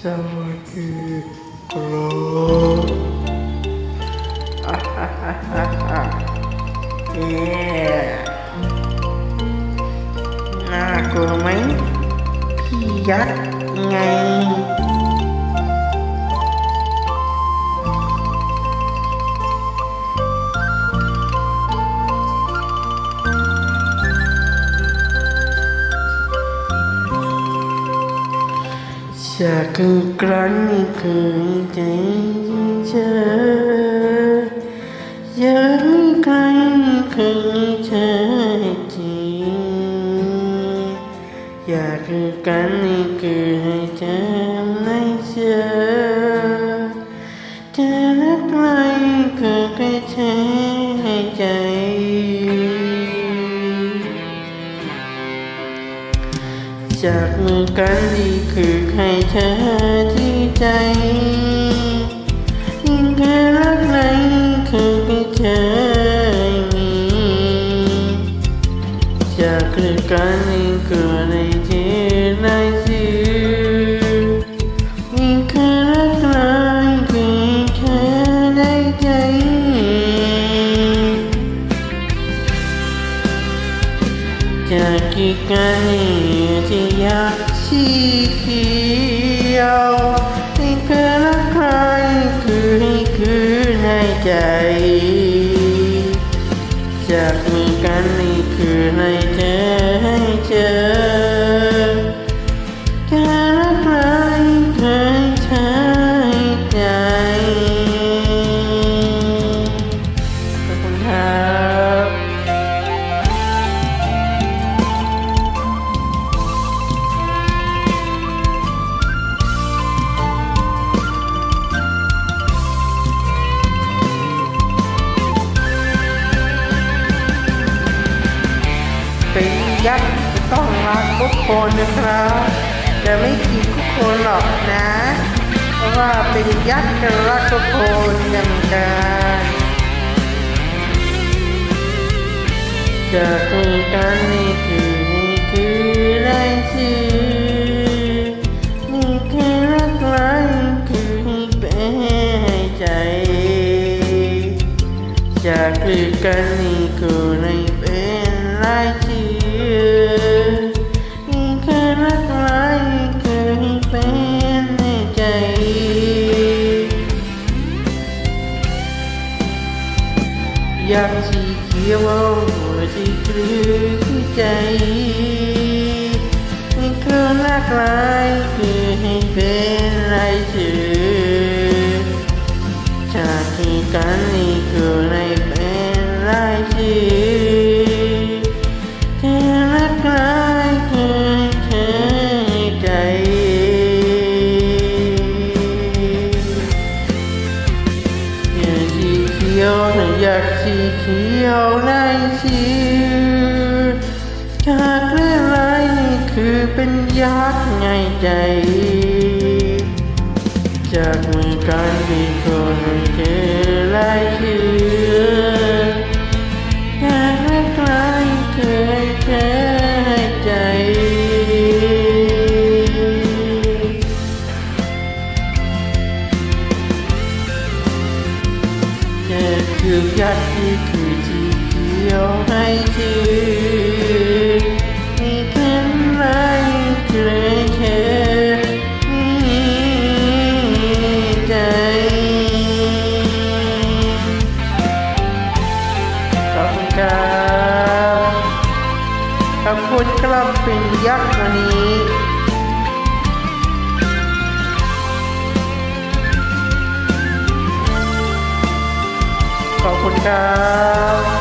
สวัสดีครับอ่า จากกันครั้งนี้เคยใจเธอยังไม่ใครเคยเธอจริงอยากคือกันนี่คือให้เธอไม่เจอเธอรักใครคือแค่เธอให้ใจ จากมือกันดีคือให้เธอที่ใจ ยิ่งเคยรักไหนคือไม่เธอมีจากมือกันนี่คือในที่ใน กกิกันที่อยากสีเขียวให้เธอรักใครคือให้คือในใจจากมือกันนี่คือในเธอให้เจอ เป็นยักษ์ต้องรักทุกคนนะครับแต่ไม่จีบทุกคนหรอกนะ เพราะว่าเป็นยักษ์จะรักทุกคนอย่างกันจากมือกันนี่คือนี่คือได้ชื่อนี่คือรักไรคือให้เป็นให้ใจจากคือกันนี่คือในเป็น ยชื่อนี่คือรักไรคือให้เป็นในใจอยากสีเขียวหัวสีกลือใจนี่คือรักไรคือ ยวอยากสีเขียวในชื่อจากเรื่องไรนี่คือเป็นยักษ์ไงใจ จากมือการบิน เธอคือยักษ์ที่คือสีเขียวให้ชื่อมีแค่ไรเคยเธอมีใจขอบคุณครับขอบคุณครับเป็นยักษ์วันนี้ ขอบคุณครับ